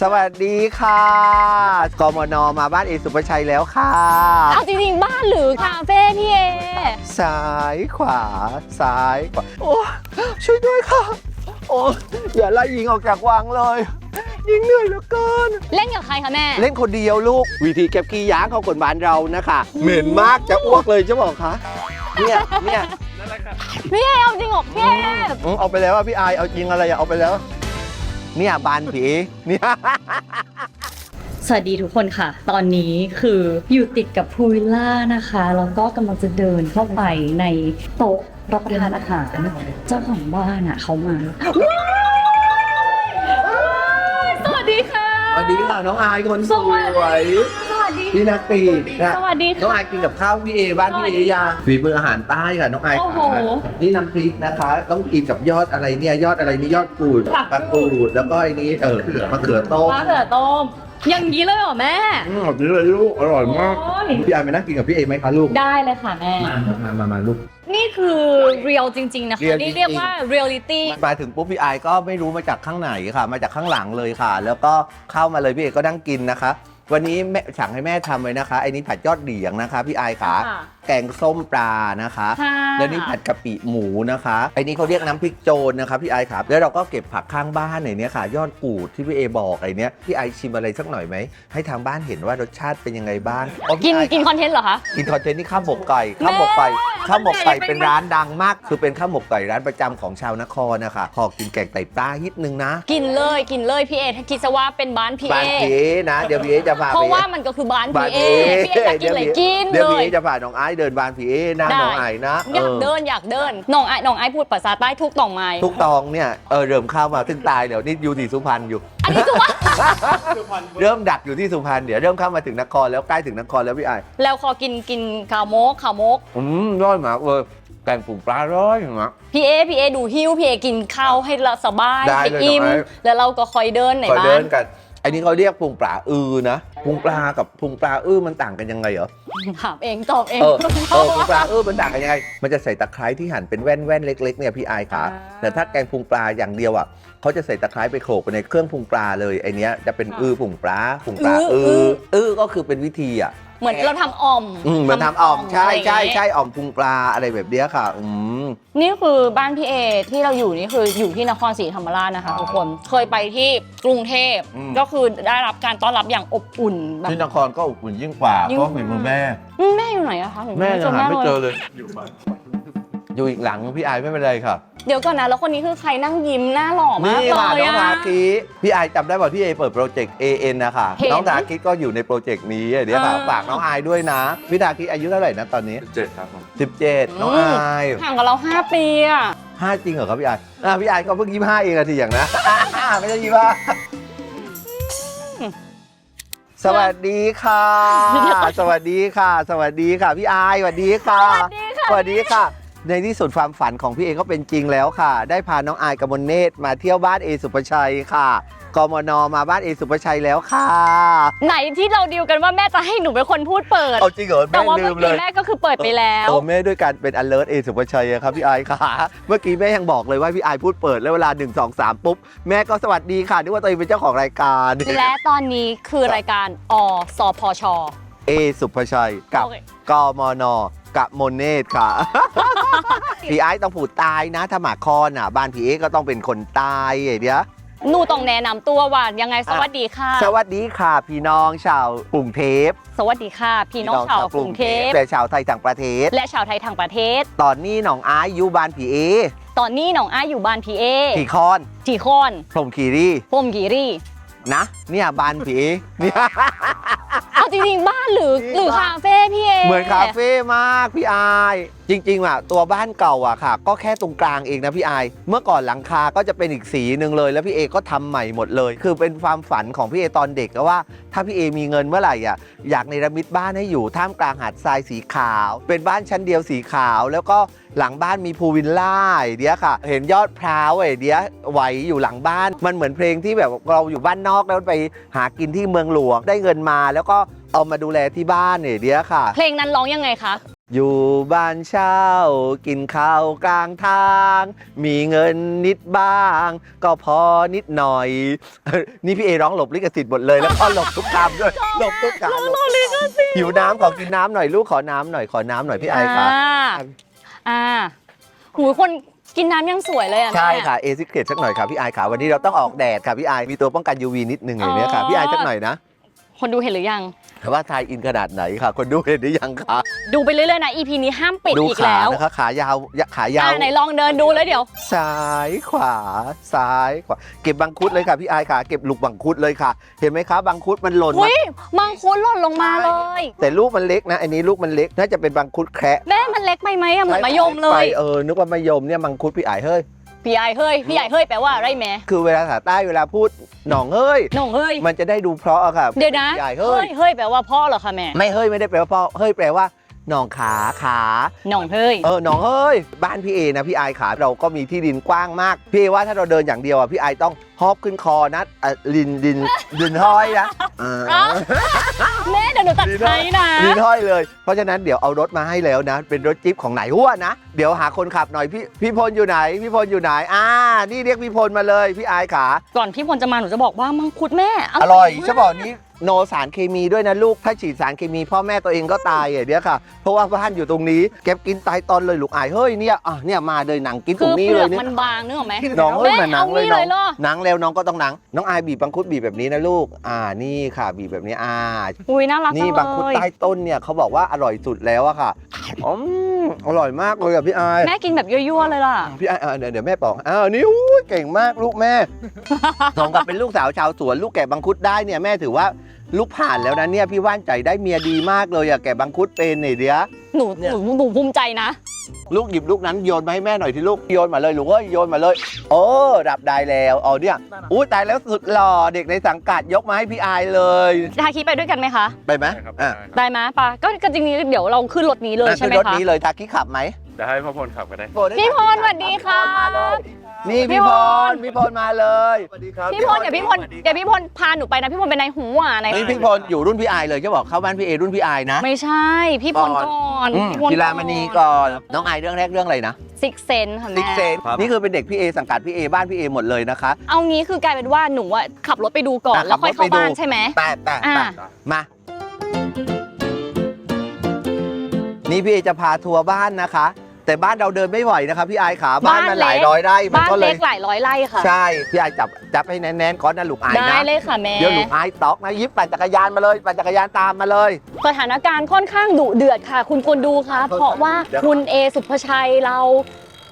สวัสดีค่ะกมนมาบ้านเอสุภชัยแล้วค่ะ เอาจริงๆ บ้านหรือคาเฟ่พี่เอ ซ้ายขวา ซ้ายขวา โอ้ช่วยด้วยค่ะ โอ้อย่าไล่ยิงออกจากวังเลย ยิงเหนื่อยเหลือเกิน เล่นกับใครคะแม่ เล่นคนเดียวลูก วิธีเก็บกี้ย้างเขากฎบ้านเรานะคะ เหม็นมากจะอ้วกเลยจะบอกคะเนี่ยเนี่ยพี่เอเอาจริงเหรอพี่เอ อืมเอาไปแล้วอะพี่อายเอาจริงอะไรอะเอาไปแล้ว เนี่ยบานผีเนี่ย สวัสดีทุกคนค่ะ ตอนนี้คืออยู่ติดกับพูลวิลล่านะคะ แล้วก็กำลังจะเดินเข้าไปในโต๊ะรับประทานอาหาร เจ้าของบ้านอะเขามาสวัสดีค่ะสวัสดีค่ะน้องอายคนสวยส วัสดีพี่นักตีนะสวัสดีน้องค่ะอายกินกับข้าวพี่เอบ้านพี่เอยาฝีมืออาหารใต้ค่ะน้องอายโอ้โหค่ะนี่น้ำพริกนะคะ ต้องกินกับยอดอะไรเนี่ยยอดอะไรนี่ยอดกูดผักปลากูดแล้วก็ไอ้นี้เออมะเขือต้มมะเขือต้มอย่างนี้เลยเหรอแม่อืมแบบนี้เลยลูกอร่อยมากโอ้ยพี่อายไปนั่งกินกับพี่เอไหมคะลูกได้เลยค่ะแม่มามามาลูกนี่คือเรียลจริง ๆ นะคะ Real นี่เรียกว่าเรียลิตี้มาถึงปุ๊บพี่ไอายก็ไม่รู้มาจากข้างไหนค่ะ มาจากข้างหลังเลยค่ะ แล้วก็เข้ามาเลยพี่เอก็นั่งกินนะคะ วันนี้แม่สั่งให้แม่ทำไว้นะคะไอ้นี้ผัดยอดเหลียงนะคะ พี่ไอายค่ะค่ะ แกงส้มปลานะคะ ค่ะ แล้วนี่ผัดกะปิหมูนะคะไอ้นี่เขาเรียกน้ำพริกโจรนะคะพี่ไอายครับ แล้วเราก็เก็บผักข้างบ้านไหนเนี้ยค่ะ ยอดกูดที่พี่เอบอกไอ้เนี้ยพี่ไอายชิมอะไรสักหน่อยไหมให้ทางบ้านเห็นว่ารสชาติเป็นยังไงบ้างอ๋อกิพี่นไอายกินคอนเทนต์เหรอคะ กินคอนเทนต์นี่ข้าวหมกไก่ข้าวหมกไก่ข้าวหมกไก่เป็นร้านดังมาก คือเป็นข้าวหมกไก่ร้านประจำของชาวนครนะคะพอกินแกงไตปลาฮิตนึงนะกินเลยกินเลยพี่เอถ้าคิดซะว่าเป็นบ้านพี่บ้านเอพี่เอนะเดี๋ยวพี่เอจะพาเพราะไปว่ามันก็คือบ้านบ้านพี่เอพี่เออยากกินอะไรกินเดี๋ยวเลพี่ยเอจะพาน้องไอ้เดินบ้านพี่เอนะได้น้องไอ้นะอยากเออเดินอยากเดินน้องไอ้น้องไอ้พูดภาษาใต้ทุกต่องไม้ทุกตองเนี่ยเออเริ่มเข้ามาถึงตายเดี๋ยวนี่อยู่ที่สุพรรณอยู่อันนี้คือว่าเริ่มดักอยู่ที่สุพรรณเดี๋ยวเริ่มเข้ามาถึงนครแล้วใกล้ถึงนครแล้วพี่ไอ้แล้วขอกินกินข้าวโมกข้าวโมกอืมร้อยมากเลยแกงปุ่งปลาร้อยมากพี่เอพี่เอดูหิ้วพี่เอกินข้าวให้ละสบายได้ให้เลยอิ่มน้องไอ้แล้วเราก็คอยเดินไหนคอยบ้าเดินนกัน อันนี้เขาเรียกพุงปลาอือนะพุงปลากับพุงปลาอื้อมันต่างกันยังไงเหรอถามเองตอบเองเออเออพุงปลาอื้อมันต่างกันยังไง มันจะใส่ตะไคร้ที่หั่นเป็นแว่นแว่นๆเล็ก ๆเนี่ยพี่อายขาแต่ถ้าแกงพุงปลาอย่างเดียวอะเขาจะใส่ตะไคร้ไปโขลกไปในเครื่องพุงปลาเลยไอเนี้ยจะเป็นอื้อพุงปลาพุงปลาอื้ออื้อก็คือเป็นวิธีอะ เหมือนเราทำอ่อมอืมเหมันทำอ่อมใช่ใช่อะไรอย่างเงี้ยใช่อ่อมพุงปลาอะไรแบบเนี้ยค่ะ อืม นี่คือบ้านพี่เอที่เราอยู่นี่คืออยู่ที่นครศรีธรรมราชนะคะทุกคนเคยไปที่กรุงเทพอืม ก็คือได้รับการต้อนรับอย่างอบอุ่นแบบ ที่นครก็อบอุ่นยิ่งกว่ายิ่ง เพราะฝีมือแม่ อืมแม่อยู่ไหนอะคะแม่ยังหาไม่เจอเลยเลย อยู่อีกหลังพี่อายไม่เป็นไรค่ะเดี๋ยวก่อนนะ แล้วคนนี้คือใครนั่งยิ้มหน้าหล่อมากนี่เลค่ะยน้องอะ ทาคิพี่ไอายจำได้ป่ะพี่เอเปิดโปรเจกต์ AN นะคะเห็น น้องทาคิก็อยู่ในโปรเจกต์นี้เดี๋ยวค่ะอ่าฝากน้องอายด้วยนะพี่ทาคิอายุเท่าไหร่นะตอนนี้ เจ็ดครับผม 17 น้องอืมอายห่างกับเรา 5 ปีอะ ห้าจริงเหรอครับพี่ไอายอะพี่ไอายก็เพิ่งยี่ห้าเองอะทีอย่างนะ ไม่ใช่ยี่ห้าสวัสดีค่ะ สวัสดีค่ะ สวัสดีค่ะพี่อายสวัสดีค่ะ สวัสดีค่ะ สวัสดีค่ะ ในที่สุดความฝันของพี่เอก็เป็นจริงแล้วค่ะ ได้พาน้องอายกมลเนตรมาเที่ยวบ้านเอสุภชัยค่ะกมนมาบ้านเอสุภชัยแล้วค่ะไหนที่เราดีลกันว่าแม่จะให้หนูเป็นคนพูดเปิดเอาจริงเหรอแต่แม่ว่าลืเมื่อมเลกี้ยแม่ก็คือเปิดไปแล้วตัวแม่ด้วยการเป็น alert เอสุภชัยอะครับพี่อายค่ะ เมื่อกี้แม่ยังบอกเลยว่าพี่อายพูดเปิดแล้วเวลา 1 2 3 ปุ๊บ แม่ก็สวัสดีค่ะนึกว่าตัวเองเป็นเจ้าของรายการ และตอนนี้คือรายการอสพช เอสุภชัยกับโอเค กมน กับมนเนตรค่ะ พี่ไอ้ต้องผูดตายนะ ถ้าหมาคอนอะ บ้านพี่เอก็ต้องเป็นคนตายไอ้เดียวหนูต้องแนะนำตัวว่ายังไงสวัสดีค่ะ สวัสดีค่ะ พี่น้องชาวกรุงเทพสวัสดีค่ะ พี่น้องชาวกรุงเทพและชาวไทยต่างประเทศ และชาวไทยทางประเทศ ตอนนี้น้องไอ้อยู่บ้านพี่เอตอนนี้น้องอ้ายอยู่บ้านพีเอพี่คอน ที่คอนพรหมคีรีพมกีรี นะ เนี่ยบ้านพี่เอเนี่ย เอาจริงๆ บ้านหรือจริงหรือคาเฟ่พี่เอเหมือนคาเฟ่มากพี่อาย จริงๆอะตัวบ้านเก่าอะค่ะ ก็แค่ตรงกลางเองนะพี่อาย เมื่อก่อนหลังคาก็จะเป็นอีกสีหนึ่งเลย แล้วพี่เอก็ทำใหม่หมดเลย คือเป็นความฝันของพี่เอตอนเด็กก็ว่า ถ้าพี่เอมีเงินเมื่อไหร่อะอยากในระมิดบ้านให้อยู่ท่ามกลางหาดทรายสีขาว เป็นบ้านชั้นเดียวสีขาว แล้วก็ หลังบ้านมีพูลวิลล่าไอเดียค่ะ เห็นยอดพร้าวไอเดียไหวอยู่หลังบ้าน มันเหมือนเพลงที่แบบเราอยู่บ้านนอกแล้วไปหากินที่เมืองหลวงได้เงินมา แล้วก็เอามาดูแลที่บ้านไอเดียค่ะ เพลงนั้นร้องยังไงคะ อยู่บ้านเช่า กินข้าวกลางทาง มีเงินนิดบ้าง ก็พอนิดหน่อย นี่พี่เอร้องหลบลิขสิทธิ์หมดเลยแล้วก็หลบทุกคำด้วยหลบทุกคำหลบหิวน้ำขอกินน้ำหน่อยลูกขอน้ำหน่อยขอน้ำหน่อยพี่ไอครับ อ่าอ่าหูยคนกินน้ำยังสวยเลยอะใช่แม่ค่ะเอซิเกตสักหน่อยค่ะพี่ไอค่ะวันนี้เราต้องออกแดดค่ะพี่ไอมีตัวป้องกัน UV นิดนึงอย่างเนี้ยค่ะพี่ไอสักหน่อยนะ คนดูเห็นหรือยังแต่ ว่าทายอินขนาดไหนค่ะ คนดูเห็นหรือยังคะดูไปเรื่อยๆนะ EP นี้ห้ามปิดดูอีกขาแล้วนะคะขายาวขายาวอ่าไหนลองเดินดูแล้วเดี๋ยว ซ้ายขวาซ้ายขวาเก็บบังคุดเลยค่ะพี่ไอค่ะเก็บลูกบังคุดเลยค่ะ เห็นไหมคะบังคุดมันหล่นหุมายมังคุดหล่นลงมาเลย แต่ลูกมันเล็กนะอันนี้ลูกมันเล็กน่าจะเป็นบังคุดแคระแม่มันเล็กไปไหมอะเหมือนมะยมเลไปย เออนึกว่ามะยมเนี่ยมังคุดพี่ไอเฮ้ย พี่ใหญ่เฮ้ยพี่ใหญ่เฮ้ยแปลว่าอะไรแม่คือเวลาภาษาใต้เวลาพูดหนองเฮ้ยหน่องเฮ้ย มันจะได้ดูเพราะอะค่ะเดี๋ยวนะพี่ใหญ่เฮ้ย เฮ้ยแปลว่าพ่อเหรอคะแม่ไม่เฮ้ยไม่ได้แปลว่าพ่อเฮ้ยแปลว่าหนองขาขาหน่องเฮ้ย เออหนองเฮ้ย บ้านพี่เอนะพี่ไอขาเราก็มีที่ดินกว้างมาก พี่เอว่าถ้าเราเดินอย่างเดียวอะพี่ไอต้องฮอบขึ้นคอนะอะลินดินดินห้อยนะเอออ้าวแม่เดี๋ยวหนูตัดดีนะ ใช้นะลินห้อยเลย เพราะฉะนั้นเดี๋ยวเอารถมาให้แล้วนะ เป็นรถจิ๊ปของไหนหัวนะ เดี๋ยวหาคนขับหน่อยพี่พี่พลอยู่ไหน พี่พลอยู่ไหน อ่า นี่เรียกพี่พลมาเลย พี่ไอขา ก่อนพี่พลจะมาหนูจะบอกว่ามังคุดแม่อร่อยมาก ใช่บอกนี้โนสารเคมีด้วยนะลูก ถ้าฉีดสารเคมีพ่อแม่ตัวเองก็ตายอย่างเดียวค่ะ เพราะว่าบ้านอยู่ตรงนี้ เก็บกินตายตอนเลยลูกอาย เฮ้ยเนี่ย อะเนี่ยมาเลยหนังกินตคืรงอนี้เปลืเลอยกเนี่ย มันบางนึกออกไหมน้องเอ้ยแม่มาหนังเอาเลยนี่น้เลอง ยเหรอ หนังแล้วน้องก็ต้องหนังน้องอายบีบบังคุดบีบแบบนี้นะลูก อ่านี่ค่ะ บีบแบบนี้อ่าอุ้ยน่ารักนี่จับังงคุดเลยใต้ต้นเนี่ยเขาบอกว่าอร่อยสุดแล้วอะค่ะอืมอร่อยมากเลยอะพี่อายแม่กินแบบยั่วๆเลยล่ะ พี่อายอ่าเดี๋ยวเดี๋ยวแม่บอกอ้าวนี่อู้ยเก่งมากลูกแม่ สมกับเป็นลูกสาวชาวสวนลูกแกะบังคุดได้เนี่ยแม่ถือว่า ลูกผ่านแล้วนะเนี่ยพี่ว่านใจได้เมียดีมากเลยอะแกะบังคุดเป็นเนี่ยเดียวหนูเนี่ย หนูหนูภูมิใจนะ ลูกหยิบลูกนั้นโยนมาให้แม่หน่อยที่ลูกโยนมาเลยลูกเอ้ยโยนมาเลย โอ้ดับได้แล้วอ๋อเนี่ยอู้ตายแล้วสุดหล่อเด็กในสังกัดยกมาให้พี่อายเลยทาคิไปด้วยกันไหมคะ ไปไหมได้ครับอะได้ครับได้ไหมปะก็ก็จริงๆเดี๋ยวเราขึ้นรถนี้เลยใช่ขึ้ไหนมรถคะ นี้เลยทาคิขับไหม เดี๋ยวให้พ่อพลขับก็ได้ พี่พลสวัสดีค่ะนี่พี่พี่พพลลพี่พลมาเลยสวัสดีครับพี่พลเดี๋ยวพี่พลเดี๋ยวพี่พลพาหนูไปนะพี่พลเป็นนายหูอะนายนี่พี่พลอยู่รุ่นพี่อายเลยจะบอกเข้าบ้านพี่เอรุ่นพี่อายนะ ไม่ใช่ พี่พลก่อนอืมพี่พลกีฬามณีก่อนน้องอายเรื่องแรกเรื่องอะไรนะซิกเซนค่ะซิแม่กเซนนี่คือเป็นเด็กพี่เอสังกัดพี่เอบ้านพี่เอหมดเลยนะคะ เอางี้คือกลายเป็นว่าหนูอะขับรถไปดูก่อนอะแล้วค่อยขับรถไปเข้าบ้านดูใช่ไหมแต่แต่อ่าแต่มานี่พี่เอจะพาทัวร์บ้านนะคะ แต่บ้านเราเดินไม่ไหวนะคะพี่อายขาบ้านมันหลายร้อยไร่มันบ้านก็เลเล็ย กหลายร้อยไร่ค่ะ ใช่พี่อายจับจับให้แน่นๆก่อนนะลูกอายได้นะเลยค่ะแม่ เดี๋ยวลูกอายตอกนะยิบปั่นจักรยานมาเลยปั่นจักรยานตามมาเลย สถานการณ์ค่อนข้างดุเดือดค่ะ คุณคนดูคะเพราะว่าคุณเอสุภชัยเรา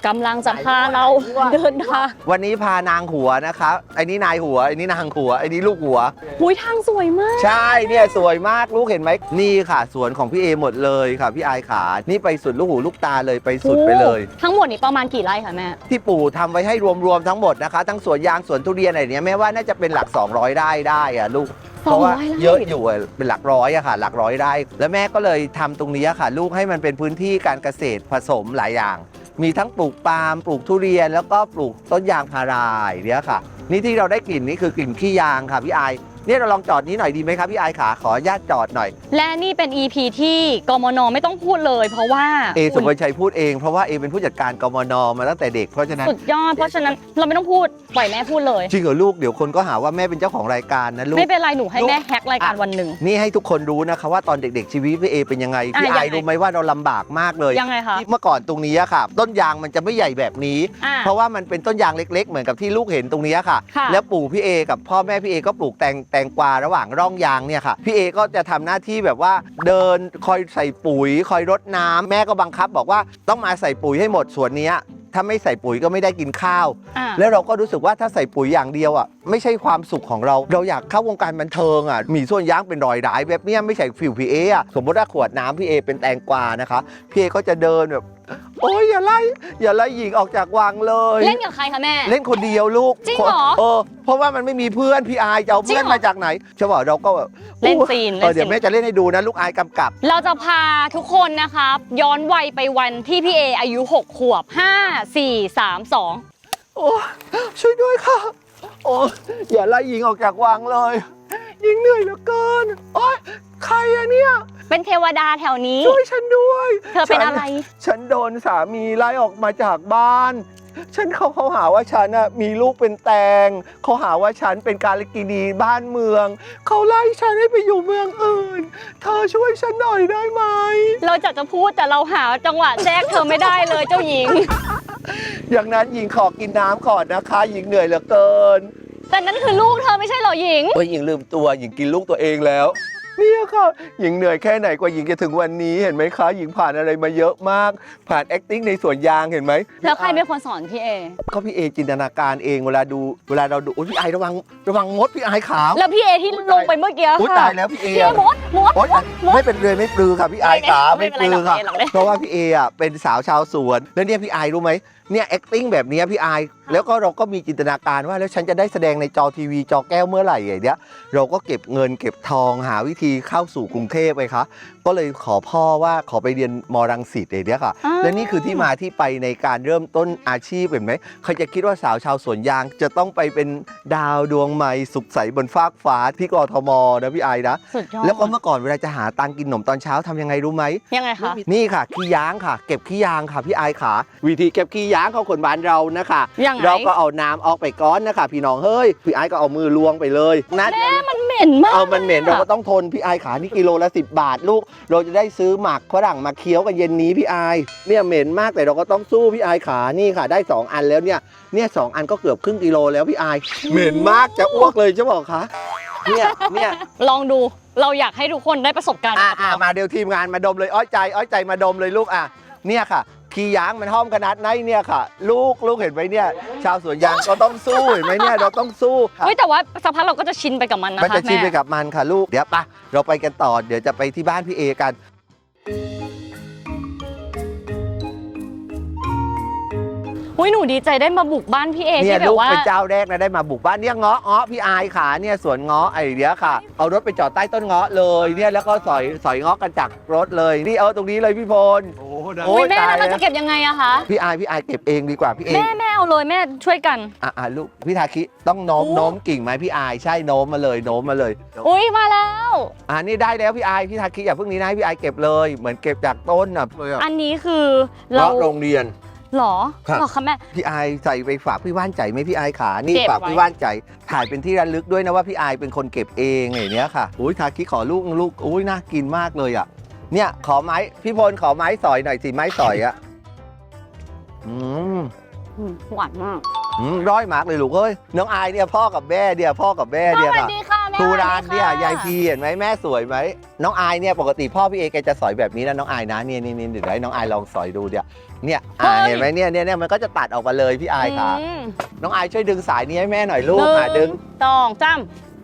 กำลังจะพาเราเดินทางวันนี้พานางหัวนะคะไอ้นี่นายหัวไอ้นี่นางหัวไอ้นี่ลูกหัว หุยทางสวยมาก ใช่เนี่ยสวยมากลูกเห็นไหมนี่ค่ะ สวนของพี่เอหมดเลยค่ะพี่อายขานี่ไปสุดลูกหูลูกตาเลยไปสุดไปเลย โอ้ทั้งหมดนี้ประมาณกี่ไร่คะแม่ ที่ปู่ทำไว้ให้รวมๆทั้งหมดนะคะ ทั้งสวนยางสวนทุเรียนอะไรเนี้ยแม่ว่าน่าจะเป็นหลัก 200 ได้ได้อะลูก เพราะว่า200ไร่ เยอะอยู่อะเป็นหลักร้อยอะค่ะ หลักร้อยได้ แล้วแม่ก็เลยทำตรงนี้ค่ะ ลูกให้มันเป็นพื้นที่การเกษตรผสมหลายอย่าง มีทั้งปลูกปาล์มปลูกทุเรียน แล้วก็ปลูกต้นยางพาราอย่างเนี้ยค่ะ นี่ที่เราได้กลิ่นนี่คือกลิ่นขี้ยางค่ะพี่ไอาย เนี่ยเราลองจอดนี้หน่อยดีไหมครับพี่อายขาขออนุญาตจอดหน่อย และนี่เป็น EP ที่กมนไม่ต้องพูดเลย เพราะว่าเอสุภชัยพูดเองเพราะว่าเอเป็นผู้จัดการกมนมาตั้งแต่เด็กเพราะฉะนั้น สุดยอด เพราะฉะนั้นเราไม่ต้องพูดปล่อยแม่พูดเลย จริงเหรอลูกเดี๋ยวคนก็หาว่าแม่เป็นเจ้าของรายการนะลูก ไม่เป็นไรหนูให้ลูกแม่แฮกรายการวันหนึ่ง นี่ให้ทุกคนรู้นะคะว่าตอนเด็กๆชีวิตพี่เอเป็นยังไงอะพี่ยังไงไอรู้ไหมว่าเราลำบากมากเลยยังไงคะ ที่เมื่อก่อนตรงนี้อะค่ะ ต้นยางมันจะไม่ใหญ่แบบนี้ อ่าเพราะว่ามันเป็นต้นยางเล็ก ๆ เหมือนกับที่ลูกเห็นตรงนี้ค่ะ ค่ะ แล้วปู่พี่เอกับพ่อแม่พี่เอก็ปลูกแตงแตงกวาระหว่างร่องยางเนี่ยค่ะพี่เอก็จะทำหน้าที่แบบว่าเดินคอยใส่ปุ๋ย คอยรดน้ำแม่ก็บังคับ บอกว่าต้องมาใส่ปุ๋ยให้หมดสวนเนี้ยถ้าไม่ใส่ปุ๋ยก็ไม่ได้กินข้าวอ่าแล้วเราก็รู้สึกว่าถ้าใส่ปุ๋ยอย่างเดียวอะไม่ใช่ความสุขของเรา เราอยากเข้าวงการบันเทิงอะมีส่วนย่างเป็นรอยร้ายแบบเนี้ยไม่ใช่ฟิวพีเออะสมมติว่าขวดน้ำพี่เอเป็นแตงกวานะคะพี่เอก็จะเดินแบบ โอ้ยอย่าไล่อย่าไล่หญิงออกจากวังเลย เล่นกับใครคะแม่ เล่นคนเดียวลูกจริงเหรอเออเพราะว่ามันไม่มีเพื่อนพี่อายจะเอาจริงเพื่อนเหรอมาจากไหนใช่ป่ะเราก็แบบเล่นซีนเออเล่นเดี๋ยวซีแม่นจะเล่นให้ดูนะลูกอายกำกับ เราจะพาทุกคนนะคะย้อนวัยไปวันที่พี่เออายุ 6 ขวบ 5 4 3 2 โอ้ช่วยด้วยค่ะ โอ้อย่าไล่หญิงออกจากวังเลยหญิงเหนื่อยเหลือเกินโอ้ยใครอะเนี่ยไป เป็นเทวดาแถวนี้ ช่วยฉันด้วย เธอเป็นอะไร ฉันโดนสามีไล่ออกมาจากบ้าน ฉันเขาเขาหาว่าฉันน่ะมีลูกเป็นแตง เขาหาว่าฉันเป็นการกินีบ้านเมือง เขาไล่ฉันให้ไปอยู่เมืองอื่น เธอช่วยฉันหน่อยได้ไหม เราจะจะพูดแต่เราหาจังหวะแทรกเธอไม่ได้เลยเจ้าหญิง อย่างนั้นหญิงขอกินน้ำก่อนนะคะ หญิงเหนื่อยเหลือเกินแต่นั้นคือลูกเธอไม่ใช่เหรอหญิงโอ้ยหญิงลืมตัวหญิงกินลูกตัวเองแล้ว เนี่ยค่ะหญิงเหนื่อยแค่ไหนกว่าหญิงจะถึงวันนี้เห็นไหมคะหญิงผ่านอะไรมาเยอะมาก ผ่าน acting ในสวนยางเห็นไหมแล้วใครเป็นคนสอนพี่เอ ก็พี่เอจินตนาการเองเวลาดูเวลาเราดูโอ้ยพี่ไอระวังระวังมดพี่ไอขาวแล้วพี่เอที่ลงไปเมื่อกี้อุ้ยค่ะตายแล้วพี่เอพี่เออะ มดมด โอ๊ยมดมดไม่เป็นเลยไม่ปลือค่ะพี่ไอขาไม่ไม่เป็นปไรลือค่ะหรอกไม่เป็นไรหรอกเพราะว่าพี่เออะเป็นสาวชาวสวนแล้วเนี่ยพี่ไอรู้ไหม เนี่ย acting แบบเนี้ยพี่ไอแล้วก็เราก็มีจินตนาการว่า แล้วฉันจะได้แสดงในจอทีวีจอแก้วเมื่อไหร่อย่างเนี้ยเราก็เก็บเงินเก็บทองหาวิธีเข้าสู่กรุงเทพไปคะ ก็เลยขอพ่อว่าขอไปเรียนมรังสิตอย่างเนี้ยค่ะ อ่า และนี่คือที่มาที่ไปในการเริ่มต้นอาชีพเห็นไหมใครจะคิดว่าสาวชาวสวนยางจะต้องไปเป็นดาวดวงใหม่สุขใสบนฟากฟ้าที่กทมนะพี่ไอนะ สุดยอดแล้วก็เมื่อก่อนเวลาจะหาตังค์กินขนมตอนเช้าทำยังไงรู้ไหม ยังไงคะ นี่ค่ะขี้ยางค่ะ เก็บขี้ยางค่ะพี่ไอายขา วิธีเก็บขี้ยางของคนบ้านเรานะคะ ยังไง เราก็เอาน้ำออกไปก้อนนะคะพี่น้องเฮ้ยพี่ไอายก็เอามือล้วงไปเลยนะแม่มันเหม็นมาก เอามันเหม็นเราก็ต้องทนพี่ไอายขานี่กิโลละ 10 บาทลูกเราจะได้ซื้อหมักฝรั่งมาเคี้ยวกันเย็นนี้พี่ไอายเนี่ยเหม็นมากแต่เราก็ต้องสู้พี่ไอายขานี่ค่ะ ได้สองอันแล้วเนี่ยเนี่ยสองอันก็เกือบครึ่งกิโลแล้วพี่ไอายเหม็นมากจะอ้วกเลยจะบอกคะเนี่ยเนี่ยลองดูเราอยากให้ทุกคนได้ประสบการณ์อะกับอะเรามาเดี๋ยวทีมงานมาดมเลยอ้อยใจอ้อยใจมาดมเลยลูกอะเนี่ยค่ะ ขี้ยางมันห้อมขนาดไหนเนี่ยค่ะ ลูกลูกเห็นไหมเนี่ย ชาวสวนยางก็ต้องสู้เห็นไหมเนี่ยเราต้องสู้ค่ะเฮ้ยแต่ว่าสักพักเราก็จะชินไปกับมันนะคะมันจะชินไปแม่ กับมันค่ะลูกเดี๋ยวปะเราไปกันต่อเดี๋ยวจะไปที่บ้านพี่เอกัน อุ้ยหนูดีใจได้มาบุกบ้านพี่เอเนี่ยที่แบลูบกว่า เป็นเจ้าแรกนะได้มาบุกบ้านเนี่ยเงาะเงาะพี่อายขาเนี่ยสวนเงาะไอเดียค่ะ เอารถไปจอดใต้ต้นเงาะเลยเนี่ยแล้วก็สอยสอยเงาะกันจากรถเลยนี่เอาตรงนี้เลยพี่พล โอ้โหได้โอ้ อุ้ยยแม่ตายแล้วเราแล้วจะเก็บยังไงอะคะ พี่อายพี่อายเก็บเองดีกว่าพี่เอแม่แม่เอาเลยแม่ช่วยกัน อะอะลูกพี่ทาคิต้องโน้มโอ้ โน้มกิ่งไหมพี่อายใช่โน้มมาเลยโน้มมาเลยอุ้ยมาแล้ว อ่านี่ได้แล้วพี่อายพี่ทาคิอย่าเพิ่งนี้นะให้พี่อายเก็บเลย เหมือนเก็บจากต้นอะเลยอะอันนี้คือเราเราโรงเรียน หรอครับ หรอคะแม่ พี่อายใส่ไปฝากพี่ว่านใจไหมพี่อายขา นี่เก็บฝากไว้พี่ว่านใจ ถ่ายเป็นที่ระลึกด้วยนะว่าพี่อายเป็นคนเก็บเองอย่างเนี้ยค่ะ อุ้ยทาคิขอลูกลูกอุ้ยน่ากินมากเลยอะ เนี่ยขอไม้พี่พลขอไม้สอยหน่อยสิไม้สอยอะ อืม อืมหวานมากอืมร้อยมากเลยลูกเอ้ยน้องอายเนี่ยพ่อกับแม่เนี่ยพ่อกับแม่สเนี่ยวัสค่ะดีค่ะแม่ครูรานเนี่ยสวัสดีค่ะยายพีเห็นไหมแม่สวยไหมน้องอายเนี่ยปกติพ่อพี่เอแกจะสอยแบบนี้นะน้องอายนะเนี่ยนี่นี่เดี๋ยวให้น้องอายลองสอยดูเดี๋ยว เนี่ยอ่าเห็นไหมเนี่ยเนี่ยเนี่ยมันก็จะตัดออกมาเลยพี่อายค่ะ อืมน้องอายช่วยดึงสายนี้ให้แม่หน่อยลูกหอะดึนึ่งงสองจ้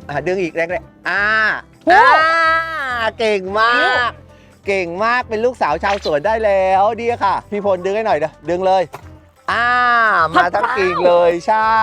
อะดึงอีกแรงเลยอ่าโอ้อ่าเก่งมาก เก่งมากเป็นลูกสาวชาวสวนได้แล้วดีค่ะ พี่พลดึงให้หน่อยเด้อดึงเลย อ่า มาทั้งกิ่งเลยใช่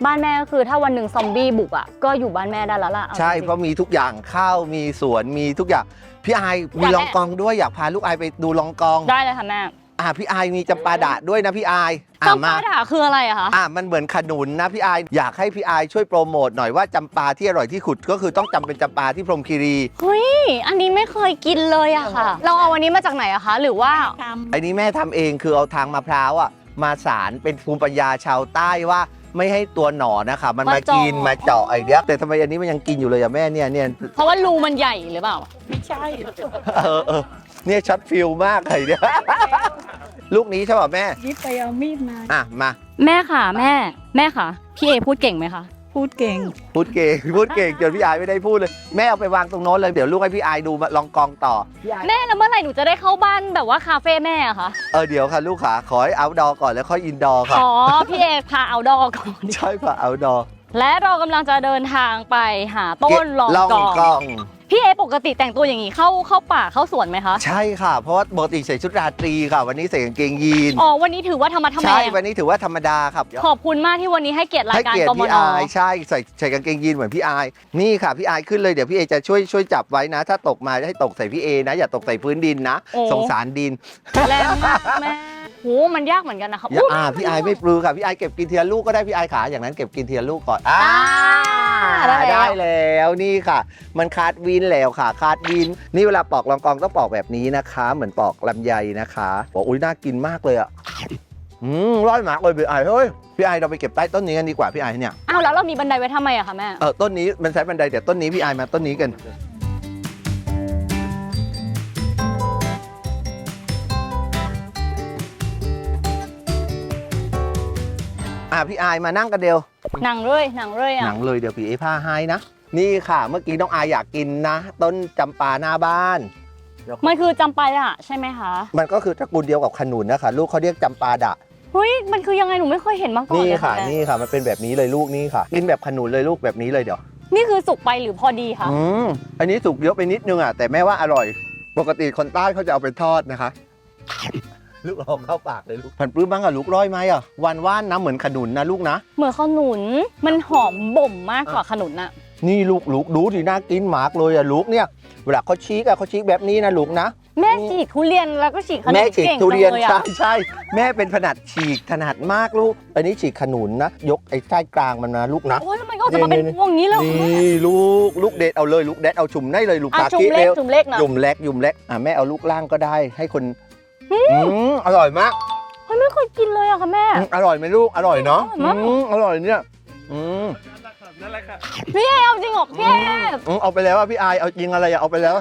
ำบ้านแม่ก็คือถ้าวันหนึ่งซอมบี้บุกอะก็อยู่บ้านแม่ได้แล้วล่ะอาใช่จงๆ เพราะมีทุกอย่างข้าวมีสวนมีทุกอย่าง พี่อายมีอยากลองกองด้วยอยากพาลูกอายไปดูลองกอง ได้เลยค่ะแม่ อ่าพี่อายมีจำปาดะด้วยนะพี่อายจำอ่าปาดาคืออะไรอะคะอ่ามันเหมือนขนุนนะพี่อายอยากให้พี่อายช่วยโปรโมทหน่อยว่าจำปาที่อร่อยที่ขุดก็คือต้องจำเป็นจำปาที่พรหมคีรีเฮ้ยอันนี้ไม่เคยกินเลยอะค่ะ เราเอาวันนี้มาจากไหนอะคะ หรือว่าไอ้นี้แม่ทำเองคือเอาทางมะพร้าวอะมาสารเป็นภูมิปัญญาชาวใต้ว่าไม่ให้ตัวหนอนนะคะมันมามาเจาะ กินมาเจาะไอ้เนี้ยแต่ทำไมอันนี้มันยังกินอยู่เลยอะแม่เนี่ยเนี่ยเพราะว่ารูมันใหญ่หรือเปล่าเออเออ เนี่ยช็อตฟิลมากเลยเนี่ยลูกนี้ใช่ป่ะแม่ ยิบไปเอามีดมา อะมา แม่ค่ะแม่ แม่ค่ะ พี่เอพูดเก่งไหมคะพูดเก่ง พูดเก่งพูดเก่งจนพี่อายไม่ได้พูดเลย แม่เอาไปวางตรงโน้นเลยเดี๋ยวลูกให้พี่อายดูมาลองกองต่อ แม่แล้วเมื่อไหร่หนูจะได้เข้าบ้านแบบว่าคาเฟ่แม่อะคะเออเดี๋ยวค่ะลูกขาขอให้เอาดอก่อนแล้วค่อยอินดอค่ะ อ๋อพี่เอพาเอาดอกก่อน ใช่ค่ะเอาดอและเรากำลังจะเดินทางไปหาต้นลองลองกอง กอง พี่เอปกติแต่งตัวอย่างนี้เข้าเข้าป่าเข้าสวนไหมคะ ใช่ค่ะ เพราะว่าปกติใส่ชุดราตรีค่ะ วันนี้ใส่กางเกงยีน อ๋อ วันนี้ถือว่าธรรมะทำไมใช่ วันนี้ถือว่าธรรมดาครับขอบคุณมากที่วันนี้ให้เกียรติราให้ยการเกียรติกมพี่นอายใช่ใส่ใส่กางเกงยีนเหมือนพี่อาย นี่ค่ะพี่อายขึ้นเลยเดี๋ยวพี่เอจะช่วยช่วยจับไว้นะ ถ้าตกมาให้ตกใส่พี่เอนะ อย่าตกใส่พื้นดินนะโอ้สงสารดินแรงมากแม่โหมันยากเหมือนกันนะคะอย่าอุ๊ยอ่าพี่ไอายไม่ปลือค่ะพี่ไอายเก็บกินทีละลูกก็ได้พี่ไอายขาอย่างนั้นเก็บกินทีละลูกก่อนอ่าได้แล้วได้แล้วนี่ค่ะ มันคาดวินแล้วค่ะคาดวิน นี่เวลาปอกลองกองต้องปอกแบบนี้นะคะ เหมือนปอกลำไยนะคะบอกอุ้ยน่ากินมากเลยอะอืมร้อยมากเลยพี่ไอายเฮ้ยพี่ไอายเราไปเก็บใต้ต้นนี้กันดีกว่าพี่ไอายเนี่ยอ้าวแล้วเรามีบันไดไว้ทำไมอะคะแม่เออต้นนี้มันใช้บันไดเดี๋ยวต้นนี้พี่ไอายมาต้นนี้กัน อะพี่ไอายมานั่งกันเดียวหนังเลยหนังเลยหอะนังเลยเดี๋ยวพี่เอพาให้นะ นี่ค่ะ เมื่อกี้น้องอายอยากกินนะ ต้นจำปาหน้าบ้าน มันคือจำปาดะใช่ไหมคะมันก็คือตระกูลเดียวกับขนุนนะคะลูกเขาเรียกจำปาดะ เฮ้ยมันคือยังไงหนูไม่เคยเห็นมาก่อนนี่เลยค่ะแม่นี่ค่ะ มันเป็นแบบนี้เลยลูกนี่ค่ะ กินแบบขนุนเลยลูกแบบนี้เลยเดี๋ยวนี่คือสุกไปหรือพอดีคะอืมอันนี้สุกเยอะไปนิดนึงอะแต่แม่ว่าอร่อย ปกติคนใต้เขาจะเอาไปทอดนะคะ ลูกลองเข้าปากเลยลูกพันปลื้มบ้างอะลูกร้อยไหมอะวันว่านนะเหมือนขนุนนะลูกนะ เหมือนขนุนมันหอมบ่มมากกว่าขนุนอะ นี่ลูกลูกดูสิน่ากินมากเลยอะลูกเนี่ยเวลาเขาชีกอะเขาชีกแบบนี้นะลูกนะ แม่ฉีกทุเรียนแล้วก็ฉีกขนุนแม่ฉีกเก่งทุเรียนจังลอะใช่ใช่แม่เป็นถนัดฉีกถนัดมากลูกอันนี้ฉีกขนุนนะยกไอ้ใต้กลางมันนะลูกนะโอ้ยแล้วมันก็จะมาเป็นนี่พวงนี้เลยเหรอนี่ลูกลูกเด็ดเอาเลยลูกเด็ดเอาชุมได้เลยลูกอะตาจุ่มคิเล็กเร็วจุ่มเล็กนะยุ่มเล็กยุ่มเล็กอะแม่เอาลูกล่างก็ได้ให้คนอืมอร่อยมากเฮ้ยไม่เคยกินเลยอะค่ะแม่อืมอร่อยไหมลูกอร่อยเนาะอร่อยมากอืม อร่อยเนี่ยอืมพี่เอเอาจริงเหรอพี่เออืมเอาไปแล้วอะพี่อายเอายิงอะไรอะเอาไปแล้ว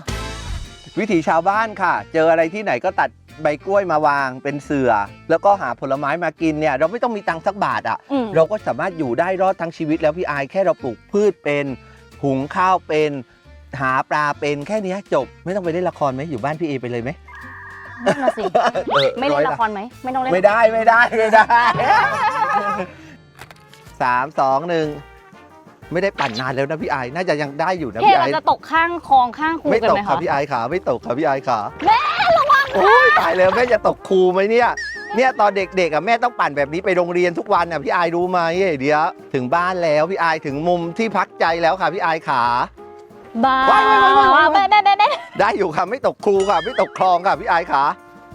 วิถีชาวบ้านค่ะ เจออะไรที่ไหนก็ตัดใบกล้วยมาวางเป็นเสือ แล้วก็หาผลไม้มากินเนี่ย เราไม่ต้องมีตังค์สักบาทอะ อืมเราก็สามารถอยู่ได้รอดทั้งชีวิตแล้วพี่อายแค่เราปลูกพืชเป็น หุงข้าวเป็น หาปลาเป็นแค่เนี้ยจบ ไม่ต้องไปเล่นละครไหมอยู่บ้านพี่เอไปเลยไหมนั่นน่ะสิออไม่เล่นร้อยละครไหมไม่ต้องเล่นไม่ได้ไม่ได้ไม่ได้ สามสองหนึ่ง ไม่ได้ปั่นนานแล้วนะพี่อายน่าจะยังได้อยู่นะพี่เอพี่เราอายจะตกข้างคลองข้างคูไม่กันตกไหมค่ะคะพี่ไอายขาไม่ตกค่ะพี่ไอายขาแม่ระวังตายแล้วแม่จะตกครูไหมเนี่ยเนี่ยตอนเด็กๆอะแม่ต้องปั่นแบบนี้ไปโรงเรียนทุกวันอะพี่ไอายรู้ไหมเดี๋ยวถึงบ้านแล้วพี่ไอายถึงมุมที่พักใจแล้วค่ะพี่ไอายขา บ้าว้ายว้ายว้ายว้ายว้าย แม่แม่แม่แม่ได้อยู่ค่ะไม่ตกครูค่ะไม่ตกคลองค่ะพี่ไอายขา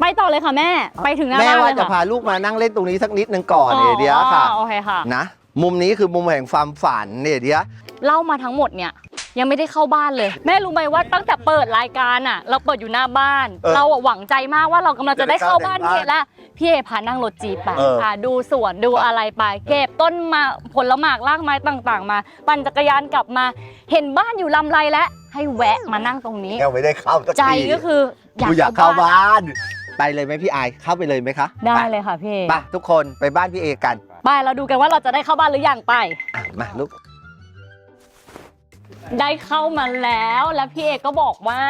ไปต่อเลยค่ะแม่ ไปถึงหน้าแม่บ้านว่าเลยจะค่ะพาลูกมานั่งเล่นตรงนี้สักนิดนึงก่อนเดี๋ยวค่ะ อ๋อโอเคค่ะ นะ มุมนี้คือมุมแห่งความฝันเนี่ยเดี๋ยวเล่ามาทั้งหมดเนี่ยยังไม่ได้เข้าบ้านเลย แม่รู้ไหมว่าตั้งแต่เปิดรายการอะ เราเปิดอยู่หน้าบ้านเออเราอะหวังใจมากว่าเรากำลังจะได้เข้าบ้านจะได้พี่เข้าเอแล้วพี่เอพานั่งรถจีบไปเออพาดูสวนดูอะไรไปเก็บต้นมาผลหมากรากไม้ต่างๆ มา ปั่นจักรยานกลับมา เห็นบ้านอยู่ลำไรแล้วให้แวะมานั่งตรงนี้แก้วไม่ได้เข้าสักทีใจก็คืออยากกูอยากเข้าเข้าบ้านบ้าน ไปเลยไหมพี่ไอายเข้าไปเลยไหมคะได้ปเลยค่ะพี่เอไปทุกคนไปบ้านพี่เอกันไปเราดูกันว่าเราจะได้เข้าบ้านหรือยังไป อะมาลูกได้เข้ามาแล้วแล้วพี่เอกก็บอกว่า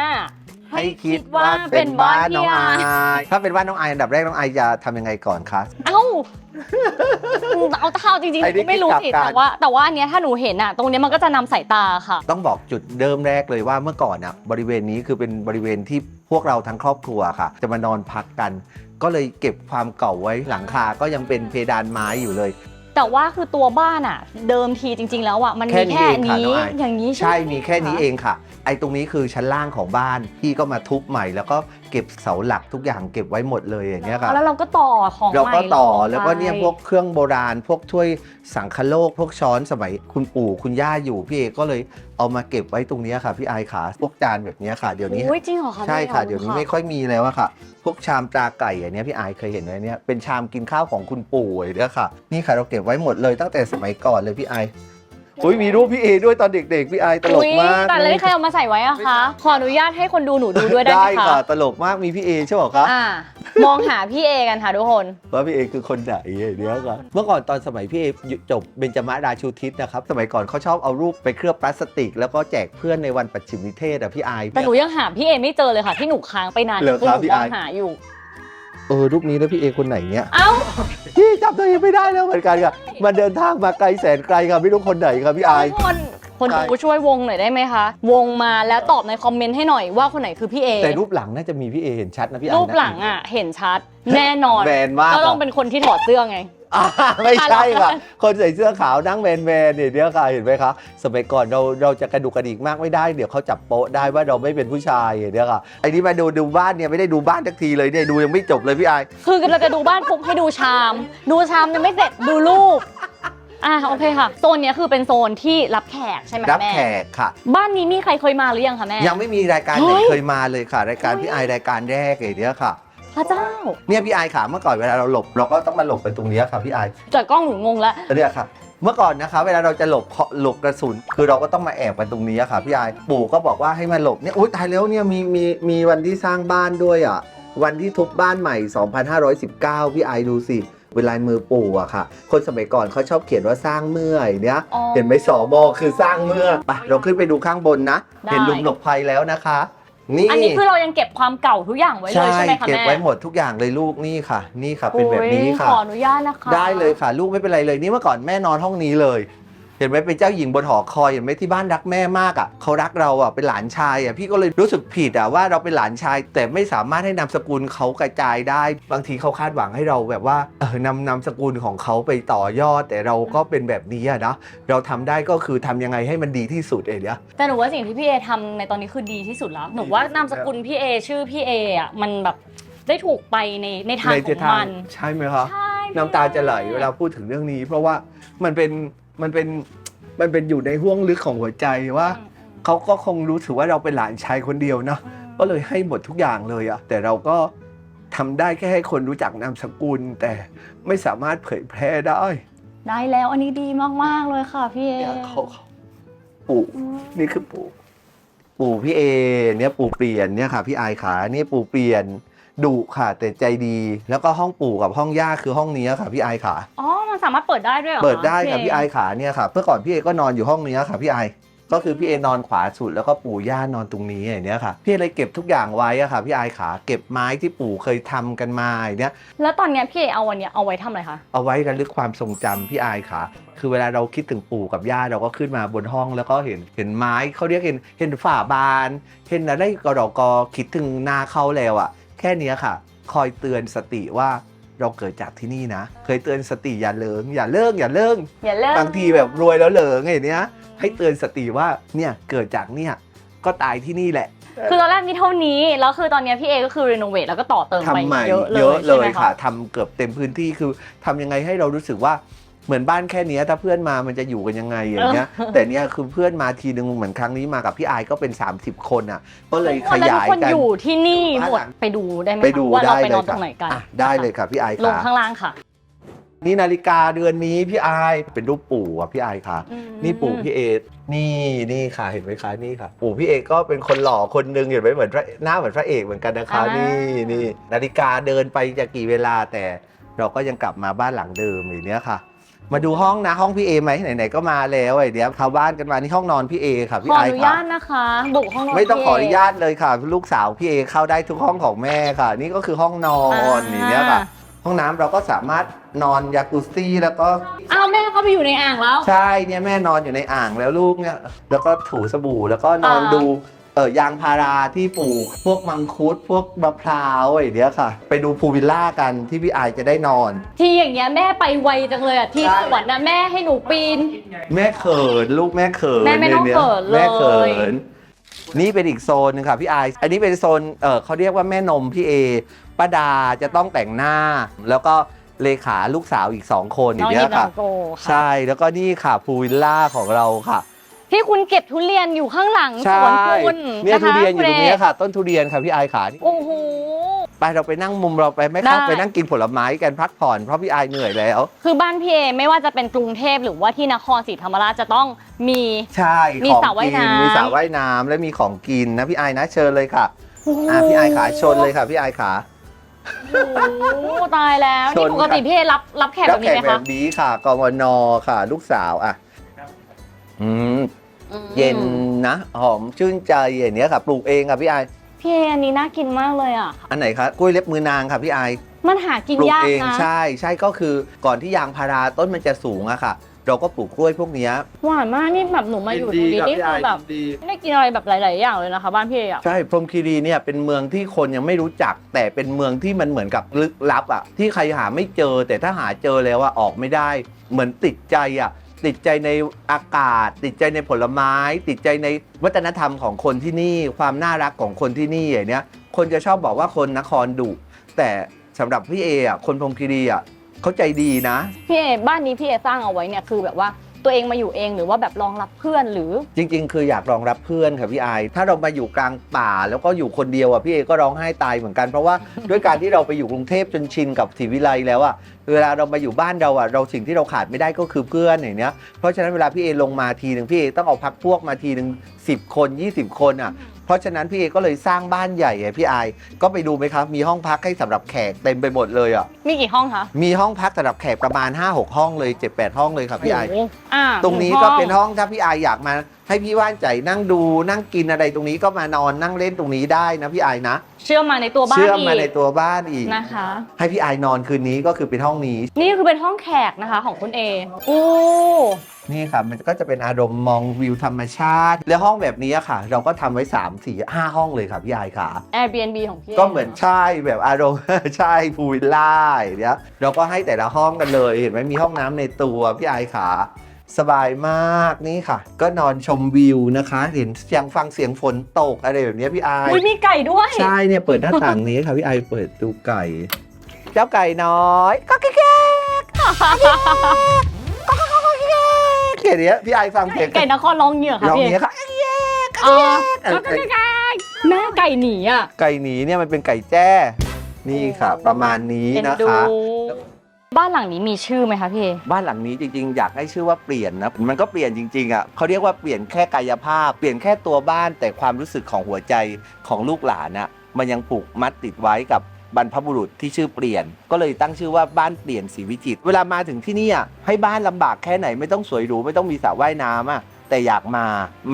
ให้คิดว่าเป็นบ้านน้องอาย ถ้าเป็นบ้านน้องอายอันดับแรกน้องอายจะทำยังไงก่อนคะ เอ้า เอาเท่าจริงๆหไอ้นูนี่ก็ไม่รู้สิคิดกลับกันแต่ว่า แต่ว่าอันเนี้ยถ้าหนูเห็นอะ ตรงเนี้ยมันก็จะนำสายตาค่ะ ต้องบอกจุดเดิมแรกเลยว่าเมื่อก่อนอะบริเวณนี้คือเป็นบริเวณที่พวกเราทั้งครอบครัวค่ะ จะมานอนพักกัน ก็เลยเก็บความเก่าไว้หลังคาก็ยังเป็นเพดานไม้อยู่เลย แต่ว่าคือตัวบ้านอะ เดิมทีจริง ๆ แล้วอะมันแค่มีนี้แค่เองค่ะนี้น้องอายอย่างนี้ใช่ไหมีแค่นี้เองค่ะ ไอ้ตรงนี้คือชั้นล่างของบ้านพี่ก็มาทุบใหม่แล้วก็ เก็บเสาหลักทุกอย่างเก็บไว้หมดเลยอย่างเงี้ยค่ะแล้วเราก็ต่อของเราใหม่ก็ต่องไปแล้วก็เนี่ยพวกเครื่องโบราณ พวกถ้วยสังคโลก พวกช้อนสมัยคุณปู่คุณย่าอยู่พี่เอก็เลยเอามาเก็บไว้ตรงเนี้ยค่ะพี่อายขาพวกจานแบบเนี้ยค่ะเดี๋ยวนี้อุ้ยจริงเหรอคะใช่ค่ะพี่เดี๋ยวนี้ไม่ค่อยมีแล้วอะค่ะ พวกชามตราไก่อันเนี้ยพี่อายเคยเห็นไหมเนี่ยเป็นชามกินข้าวของคุณปู่เลยเนี่ยค่ะ นี่ค่ะเราเก็บไว้หมดเลยตั้งแต่สมัยก่อนเลยพี่อาย อุ้ยมีรูปพี่เอด้วยตอนเด็กๆพี่อายตลกอุ๊ยมากแต่เลยใครเอามาใส่ไว้อะคะ ขออนุญาตให้คนดูหนูดูด้วยได้ไหมได้คะค่ะ ตลกมากมีพี่เอใช่ไหมคะอ่ามองหาพี่เอกันค่ะทุกคน ว่าพี่เอคือคนไหนอย่างเนี้ยครับเมื่อก่อนตอนสมัยพี่เอจบเบญจมาราชูทิศนะครับสมัยก่อนเขาชอบเอารูปไปเคลือบพลาสติก แล้วก็แจกเพื่อนในวันปัจฉิมนิเทศอะพี่อาย แต่หนูยังหาพี่เอไม่เจอเลยค่ะที่หนูค้างไปนานเหรอคือครับหนูพี่มออางยหาอยู่ เออรูปนี้แล้วพี่เอคนไหนเนี่ยเอ้าพี่จำตัวเองไม่ได้แล้วเหมือนกันค่ะมันเดินทางมาไกลแสนไกลค่ะไม่รู้คนไหนครับพี่อายคนคนใช่ดูช่วยวงหน่อยได้ไหมคะ วงมาแล้วตอบในคอมเมนต์ให้หน่อยว่าคนไหนคือพี่เอแต่รูปหลังน่าจะมีพี่เอเห็นชัดนะพี่อายนะรูปหลังอะเห็นชัดแน่นอนแมนมาก ก็ต้องเป็นคนที่ถอดเสื้อไง อ่าไม่ใช่ค่ะ คนใส่เสื้อขาวนั่งแมนแมนๆเนี่ยเนี่ยค่ะเห็นไหมคะ สมัยก่อนเราเราจะกระดุกกระดิกมากไม่ได้ เดี๋ยวเขาจับโป๊ะได้ว่าเราไม่เป็นผู้ชายอย่างเนี่ยค่ะไอ้นี่มาดูดูบ้านเนี่ยไม่ได้ดูบ้านสักทีเลยเนี่ยดูยังไม่จบเลยพี่ไอายคือเราจะดูบ้านปุ๊บให้ดูชาม ดูชามยังไม่เสร็จดูรูปอะโอเคค่ะ โซนเนี้ยคือเป็นโซนที่รับแขกใช่ไหมรับแม่แขกค่ะ บ้านนี้มีใครเคยมาหรือยังคะแม่ ยังไม่มีรายการไหนเฮ้ยเคยมาเลยค่ะ รายการพี่ไอายรายการแรกอย่างเนี่ยค่ะ พระเจ้าเนี่ยพี่ไอายค่ะเมื่อก่อนเวลาเราหลบ เราก็ต้องมาหลบไปตรงเนี้ยค่ะพี่ไอายจากกล้องหนูงงแล้วเนี่ยค่ะเมื่อก่อนนะคะ เวลาเราจะหลบเคาะหลบกระสุน คือเราก็ต้องมาแอบกันตรงนี้ค่ะพี่ไอายปู่ก็บอกว่าให้มาหลบเนี่ยอุ้ยตายแล้วเนี่ยมีมีมีวันที่สร้างบ้านด้วยอะวันที่ทุบบ้านใหม่ 2519 พี่ไอายดูสิ เวลามือปู่อะค่ะ คนสมัยก่อนเขาชอบเขียนว่าสร้างเมื่อยเนี่ยอ๋อ เห็นไหมสอมอคือสร้างเมื่อไปเราขึ้นไปดูข้างบนนะ ได้ เห็นหลุมหลบภัยแล้วนะคะ นี่อันนี้คือเรายังเก็บความเก่าทุกอย่างไว้เลยใช่ไหมคะเก็บแม่ไว้หมดทุกอย่างเลยลูกนี่ค่ะ นี่ค่ะ เป็นแบบนี้ค่ะโอ้ยขออนุญาตนะคะ ได้เลยค่ะ ลูกไม่เป็นไรเลยนี่เมื่อก่อนแม่นอนห้องนี้เลยเห็นไหมเป็นเจ้าหญิงบนหอคอยเห็นไหมที่บ้านรักแม่มากอะเขารักเราอะเป็นหลานชายอะพี่ก็เลยรู้สึกผิดอะว่าเราเป็นหลานชาย แต่ไม่สามารถให้นามสกุลเขากระจายได้ บางทีเขาคาดหวังให้เราแบบว่าเออนำนามสกุลของเขาไปต่อยอด แต่เราก็เป็นแบบนี้อะนะเราทำได้ก็คือทำยังไงให้มันดีที่สุดเองเนี่ยแต่หนูว่าสิ่งที่พี่เอทำในตอนนี้คือดีที่สุดแล้วหนูว่านามสกุลพี่เอชื่อพี่เออะมันแบบได้ถูกไปในในทางในขทิอศงทางมันใช่ไหมคะใช่พี่น้ำตาจะไหลเวลาพูดถึงเรื่องนี้ เพราะว่ามันเป็น มันเป็นมันเป็นอยู่ในห่วงลึกของหัวใจว่าอืมเขาก็คงรู้สึกว่าเราเป็นหลานชายคนเดียวเนาะก็เลยให้หมดทุกอย่างเลยอะแต่เราก็ทำได้แค่ให้คนรู้จักนามสกุล แต่ไม่สามารถเผยแพร่ได้ ได้แล้วอันนี้ดีมาก ๆ เลยค่ะพี่เอเนี่ยเขาเขาปู่นี่คือปู่ปู่พี่เอ เนี่ยปู่เปลี่ยนเนี่ยค่ะ พี่อายขาเนี่ยปู่เปลี่ยนดุค่ะแต่ใจดี แล้วก็ห้องปู่กับห้องย่าคือห้องนี้ค่ะ พี่อายขาอ๋อ มันสามารถเปิดได้ด้วยเหรอเปิดได้ค่ะเพี่ไอขาเนี่ยค่ะเมื่อก่อนพี่เอก็นอนอยู่ห้องนี้ค่ะพี่ไอก็คือพี่เอนอนขวาสุดแล้วก็ปู่ย่านอนตรงนี้อย่างเนี้ยค่ะพี่เอเลยเก็บทุกอย่างไว้อะค่ะพี่ไอขาเก็บไม้ที่ปู่เคยทำกันมาอย่างเนี้ยแล้วตอนเนี้ยพี่เอเอาวันเนี้ยเอาไว้ทำอะไรคะเอาไว้ระลึกความทรงจำพี่ไอขาคือเวลาเราคิดถึงปู่กับย่าเราก็ขึ้นมาบนห้องแล้วก็เห็นเห็นไม้เขาเรียกเห็นเห็นฝาบาน เห็นอะไรกระดอกกอคิดถึงหน้าเขาแล้วอะแค่เนี้ยค่ะ คอยเตือนสติว่า เราเกิดจากที่นี่นะ เคยเตือนสติอย่าเลิงอย่าเลิกอย่าเลิกอย่าเลิกบางทีแบบรวยแล้วเหลิงไงเนี้ย ให้เตือนสติว่าเนี่ยเกิดจากเนี่ยก็ตายที่นี่แหละ คือตอนแรกมีเท่านี้ แล้วคือตอนเนี้ยพี่เอก็คือรีโนเวทแล้วก็ต่อเติมไปทำใหม่เยอะเลยเยอะเลใช่ไหมยค่ะทำเกือบเต็มพื้นที่คือทำยังไงให้เรารู้สึกว่า เหมือนบ้านแค่เนี้ยถ้าเพื่อนมามันจะอยู่กันยังไงอย่างเงี้ย แต่เนี่ยคือเพื่อนมาทีนึงเหมือนครั้งนี้มากับพี่อายก็เป็น 30 คนอะ ก็เลยขแล้วทุยากยคนกัน อยู่ที่นี่หมดบ้านหลังไปดูได้ไหมไปคะดูว่าเราได้ไปเลนอยนตรค่ะงไหนกันอะได้เลยค่ะพี่อายลงค่ะ ข้างล่างค่ะ นี่นาฬิกาเดือนนี้พี่อายเป็นรูปปู่อะพี่อายค่ะ อืม นี่ปู่พี่เอนี่นี่ค่ะเห็นไหมคะนี่ค่ะ ปู่พี่เอก็เป็นคนหล่อคนหนึงเห็นไหมเหมือนพระหน้าเหมือนพระเอกเหมือนกันนะคะอ่านี่ นี่นี่นาฬิกาเดินไปจะกี่เวลาแต่เราก็ยังกลับมาบ้านหลังเดิมอย่างเนี้ยค่ะ มาดูห้องนะห้องพี่เอไหมไหนๆก็มาแล้วไอ้เนี้ยเข้าบ้านกันมานี่ห้องนอนพี่เอค่ะขพี่อไออซ์นุค่ะ ญาตนะคะบุกห้องนอนไม่ต้องพี่ขออนุญาตเลยค่ะ ลูกสาวพี่เอเข้าได้ทุกห้องของแม่ค่ะ นี่ก็คือห้องนอนอ่าอย่างเนี้ยค่ะ ห้องน้ำเราก็สามารถนอนยากุซี่แล้วก็อ้าวแม่เข้าไปอยู่ในอ่างแล้ว ใช่เนี่ยแม่นอนอยู่ในอ่างแล้วลูกเนี่ยแล้วก็ถูสบู่แล้วก็นอนอ่า ดู เออยางพาราที่ปลูก พวกมังคุดพวกมะพร้าวไอ้เนี้ยค่ะ ไปดูพูลวิลล่ากันที่พี่อายจะได้นอน ที่อย่างเงี้ยแม่ไปไวจังเลยอะที่ใช่สวนนะแม่ให้หนูปีน แม่เขินลูกแม่เขินแม่ไม่ต้องนี่ยเขินเลย แม่เขินนี่เป็นอีกโซนหนึงค่ะพี่อาย อันนี้เป็นโซน เออเขาเรียกว่าแม่นมพี่เอป้าดาจะต้องแต่งหน้า แล้วก็เลขาลูกสาวอีกสองคนอน้อย่างงเงี้ยิยมน้ค่ะ องโกค่ะ ใช่ แล้วก็นี่ค่ะพูลวิลล่าของเราค่ะ ที่คุณเก็บทุเรียนอยู่ข้างหลังสใช่วนคุณเนี่ยะทุคะเรียนอยู่ตรงเนี้ยคุณค่ะ ต้นทุเรียนค่ะพี่อายขาโอ้โห ไปเราไปนั่งมุมเราไปไหมได้ครับไปนั่งกินผลไม้กันพักผ่อนเพราะพี่อายเหนื่อยแล้ว คือบ้านพี่เอไม่ว่าจะเป็นกรุงเทพหรือว่าที่นครศรีธรรมราชจะต้องมี ใช่มีของสระว่ายกินน้ำ มีสระว่ายน้ำและมีของกินนะพี่อายนะเชิญเลยค่ะอะพี่อายขาชนเลยค่ะพี่อายขา โอ้โหตายแล้วชนี่นปกติพี่เอรับรับแขกแบบนี้ไหมแบคะบนี้ค่ะกมนค่ะ ลูกสาวอะอืม อืมเย็นนะ หอมชื่นใจอย่างเนี้ยค่ะปลูกเองค่ะพี่อายพี่เออันนี้น่ากินมากเลยอะ อันไหนคะกล้วยเล็บมือนางค่ะพี่อาย มันหากินปลูกยากเองนะ ใช่ใช่ก็คือก่อนที่ยางพาราต้นมันจะสูงอะค่ะ เราก็ปลูกกล้วยพวกเนี้ยหวานมากนี่แบบหนูมาอยู่ตรงนี้นี่คือแบบไม่ได้กินอะไรแบบหลาย ๆ อย่างเลยนะคะ บ้านพี่เออะใช่พรหมคีรีเนี่ยเป็นเมืองที่คนยังไม่รู้จัก แต่เป็นเมืองที่มันเหมือนกับลึกลับอะที่ใครหาไม่เจอ แต่ถ้าหาเจอแล้วว่าออกไม่ได้ เหมือนติดใจอะ ติดใจในอากาศ ติดใจในผลไม้ ติดใจในวัฒนธรรมของคนที่นี่ ความน่ารักของคนที่นี่อย่างเนี้ยคนจะชอบบอกว่าคนนครดุแต่สำหรับพี่เออะคนพงคีรีอะเขาใจดีนะ พี่เอบ้านนี้พี่เอสร้างเอาไว้เนี่ยคือแบบว่า ตัวเองมาอยู่เองหรือว่าแบบรองรับเพื่อนหรือ จริง ๆ คืออยากรองรับเพื่อนค่ะพี่ไอาย ถ้าเรามาอยู่กลางป่าแล้วก็อยู่คนเดียวอะพี่เอก็ร้องไห้ตายเหมือนกันเพราะว่า ด้วยการที่เราไปอยู่กรุงเทพจนชินกับศรีวิไลแล้วอะเวลาเรามาอยู่บ้านเราอะเราสิ่งที่เราขาดไม่ได้ก็คือเพื่อนอย่างเนี้ยเพราะฉะนั้นเวลาพี่เอลงมาทีหนึ่งพี่เอต้องเอาพักพวกมาทีหนึ่ง10 คน 20 คนอะ เพราะฉะนั้นพี่เอก็เลยสร้างบ้านใหญ่ไงพี่ไอายก็ไปดูไหมครับ มีห้องพักให้สำหรับแขกเต็มไปหมดเลยอะมีกี่ห้องคะมีห้องพักสำหรับแขกประมาณ 5-6 ห้องเลย 7-8 ห้องเลยครับพี่ไอาย โโหอ่าตรงนี้ก็เป็นห้องถ้าพี่อายอยากมา ให้พี่ว่านใจนั่งดูนั่งกินอะไรตรงนี้ก็มานอนนั่งเล่นตรงนี้ได้นะพี่อายนะ เชื่อมมาในตัวบ้านเชื่อมอีกมาในตัวบ้านอีก นะคะ ให้พี่อายนอนคืนนี้ก็คือเป็นห้องนี้ นี่คือเป็นห้องแขกนะคะของคุณเอโอ้ นี่ครับมันก็จะเป็นอารมณ์มองวิวธรรมชาติ แล้วห้องแบบนี้ค่ะ เราก็ทำไว้ 3 4 5 ห้องเลยค่ะพี่อายค่ะ Airbnb ของพี่ก็เหมือนใช่แบบอารมณ์ ใช่พูลวิลล่าอย่างเนี้ยเราก็ให้แต่ละห้องกันเลย เห็นไหมมีห้องน้ำในตัวพี่อายขาสบายมากนี่ค่ะ ก็นอนชมวิวนะคะเห็นเสียงฟังเสียงฝนตกอะไรแบบเนี้ยพี่อาย อุ้ยมีไก่ด้วย ใช่เนี่ยเปิดหน้าต่างนี้ค่ะพี่ไอเปิดดูไก่ เจ้าไก่น้อยก็แก๊กก็แก๊กก็แก๊ก เขียนเนี้ยพี่ไอฟังเสียงไก่นครร้องเหงื่อค่ะร้องพี่เอเนี้ยค่ะอ๋อเออแม่ไก่หนีอะ ไก่หนีเนี่ยมันเป็นไก่แจ้ นี่ค่ะ ประมาณนี้เอ็นนะดูคะ บ้านหลังนี้มีชื่อไหมคะพี่เอบ้านหลังนี้จริง ๆ อยากให้ชื่อว่าเปลี่ยนนะ มันก็เปลี่ยนจริงๆอะเขาเรียกว่าเปลี่ยนแค่กายภาพ เปลี่ยนแค่ตัวบ้านแต่ความรู้สึกของหัวใจของลูกหลานน่ะมันยังผูกมัดติดไว้กับ บรรพบุรุษที่ชื่อเปลี่ยน ก็เลยตั้งชื่อว่าบ้านเปลี่ยนศรีวิจิตรเวลามาถึงที่นี่อะให้บ้านลำบากแค่ไหนไม่ต้องสวยหรูไม่ต้องมีสระว่ายน้ำอะแต่อยากมา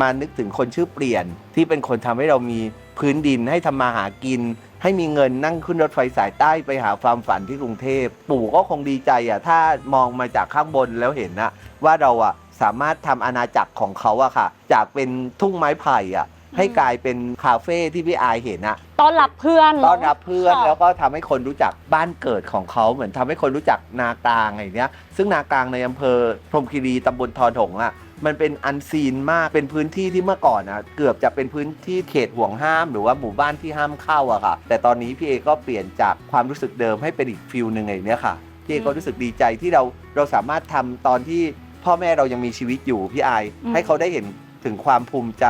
มานึกถึงคนชื่อเปลี่ยน ที่เป็นคนทำให้เรามีพื้นดินให้ทำมาหากิน ให้มีเงินนั่งขึ้นรถไฟสายใต้ไปหาความฝันที่กรุงเทพ ปู่ก็คงดีใจอะถ้ามองมาจากข้างบนแล้วเห็นนะว่าเราอะสามารถทำอาณาจักรของเขาอะค่ะ จากเป็นทุ่งไม้ไผ่อะ ให้กลายเป็นคาเฟ่ที่พี่อายเห็นอะต้อนรับเพื่อนต้อนรับเพื่อนค่ะ แล้วก็ทำให้คนรู้จักบ้านเกิดของเขาเหมือนทำให้คนรู้จักนากลางอะไรเนี้ย ซึ่งนากลางในอำเภอพรหมคีรีตำบลทอนถงอะมันเป็นอันซีนมากเป็นพื้นที่ที่เมื่อก่อนนะเกือบจะเป็นพื้นที่เขตห่วงห้าม หรือว่าหมู่บ้านที่ห้ามเข้าอะค่ะ แต่ตอนนี้พี่เอก็เปลี่ยนจากความรู้สึกเดิมให้เป็นอีกฟิลหนึ่งอย่างเนี้ยค่ะพี่เอก็รู้สึกดีใจที่เราเราสามารถทำตอนที่พ่อแม่เรายังมีชีวิตอยู่พี่ไอายให้เขาได้เห็น ถึงความภูมิใจ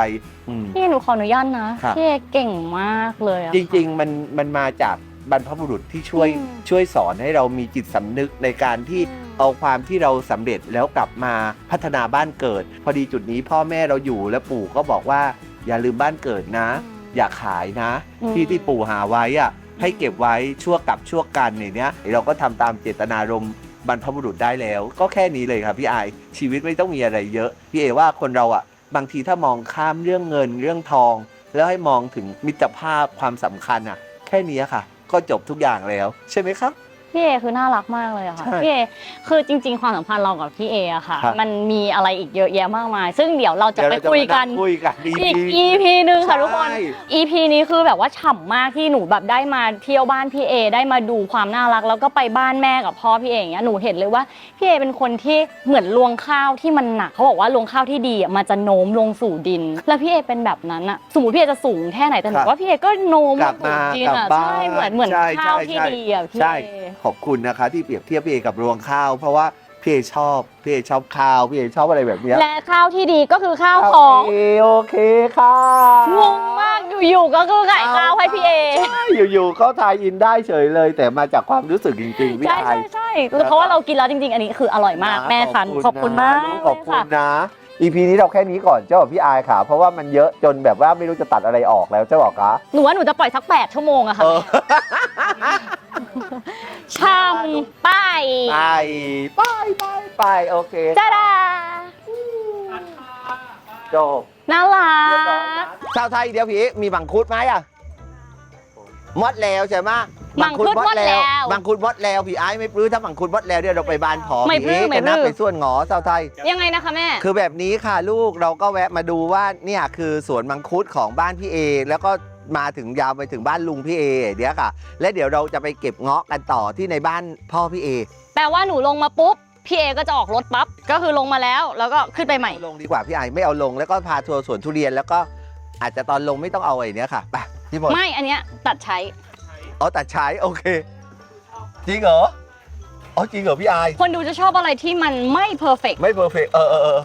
อืม พี่หนูขออนุญาตนะครับ พี่เอเก่งมากเลยอะจริง ๆ มันมันมาจากบรรพบุรุษที่ช่วยอืมช่วยสอนให้เรามีจิตสำนึกในการที่เอาความที่เราสำเร็จแล้วกลับมาพัฒนาบ้านเกิด พอดีจุดนี้พ่อแม่เราอยู่และปู่ก็บอกว่า อย่าลืมบ้านเกิดนะ อย่าขายนะ อืม ที่ที่ปู่หาไว้อะให้เก็บไว้ชั่วกับชั่วกันอย่างเนี้ยเราก็ทำตามเจตนารมณ์บรรพบุรุษได้แล้ว ก็แค่นี้เลยครับพี่อายชีวิตไม่ต้องมีอะไรเยอะ พี่เอว่าคนเราอะ บางทีถ้ามองข้ามเรื่องเงินเรื่องทอง แล้วให้มองถึงมิตรภาพความสำคัญอะแค่นี้ค่ะ ก็จบทุกอย่างแล้ว ใช่ไหมครับ พี่เอคือน่ารักมากเลยอะค่ะใช่พี่เอคือจริง ๆ ความสัมพันธ์เรากับพี่เออะค่ะ ครับ มันมีอะไรอีกเยอะแยะมากมาย ซึ่งเดี๋ยวเราจะเดี๋ยวไปเราจะคุยมากันงคุยกันอีก EP หนึ่งค่ะทุกคน ใช่ EP นี้คือแบบว่าฉ่ำมากที่หนูแบบได้มาเที่ยวบ้านพี่เอได้มาดูความน่ารัก แล้วก็ไปบ้านแม่กับพ่อพี่เออย่างเงี้ยหนูเห็นเลยว่าพี่เอเป็นคนที่เหมือนรวงข้าวที่มันหนักเขาบอกว่ารวงข้าวที่ดีอะมันจะโน้มลงสู่ดิน แล้วพี่เอเป็นแบบนั้นอะสมมติพี่เอจะสูงแค่ไหนแต่หนูครับว่าพี่เอก็โน้มกลับสู่มาดินกลับอะบ้านใช่เหมือนเหมือนใช่ข้าวใช่ที่ใช่ดีอะพี่ใช่ เอขอบคุณนะคะ ที่เปรียบเทียบพี่เอกับรวงข้าว เพราะว่าพี่เอชอบพี่เอชอบข้าวพี่เอชอบอะไรแบบเนี้ยและข้าวที่ดีก็คือข้าวของโอเคโอเคค่ะงงมากอยู่ๆก็คือไข่ข้าวให้พี่เอใช่อยู่ๆเขาทายอินได้เฉยเลย แต่มาจากความรู้สึกจริงๆพี่ใช่ไอใช่ใช่เพราะว่าเรากินแล้วจริง ๆ อันนี้คืออร่อยมากแม่ฉันขอบคุณมากขอบคุณค่ะนะ EP นี้เราแค่นี้ก่อนเจ้าบอกพี่อายค่ะ เพราะว่ามันเยอะจนแบบว่าไม่รู้จะตัดอะไรออกแล้วเจ้าบอกคะหนูว่าหนูจะปล่อยสัก 8 ชั่วโมงอะค่ะ เออชำไปไปไปไปไปโอเคจ้าดาจบน่ารัเรียบร้อยกนะชาวไทยเดี๋ยวพี่มีบังคุดไหมอะหมดแล้วใช่ไหมมังคุดหมดแล้วมังคุดมดแล้วพี่ไอ้ายไม่ปลื้มถ้ามังคุดมดแล้วเดี๋ยวเราไปบ้านพอไม่พี่ปลื้เอ๊มไม่กันนะปลื้มไปส่วนหงอเจ้าไทย ยังไงนะคะแม่ คือแบบนี้ค่ะลูกเราก็แวะมาดูว่าเนี่ยคือสวนมังคุดของบ้านพี่เอ แล้วก็ มาถึงยาวไปถึงบ้านลุงพี่เอเดี๋ยวค่ะ และเดี๋ยวเราจะไปเก็บเงาะกันต่อที่ในบ้านพ่อพี่เอแปลว่าหนูลงมาปุ๊บพี่เอก็จะออกรถปั๊บก็คือลงมาแล้ว แล้วก็ขึ้นไปใหม่เอาลงดีกว่าพี่ไอไม่เอาลงแล้วก็พาทัวร์สวนทุเรียนแล้วก็อาจจะตอนลงไม่ต้องเอาไอ้เนี้ยค่ะไปพี่บอลไม่อันเนี้ยตัดใช้เอาตัดใช้โอเค จริงเหรออ๋อจริงเหรอพี่ไอคนดูจะชอบอะไรที่มันไม่เพอร์เฟกไม่เพอร์เฟกเออเออเออ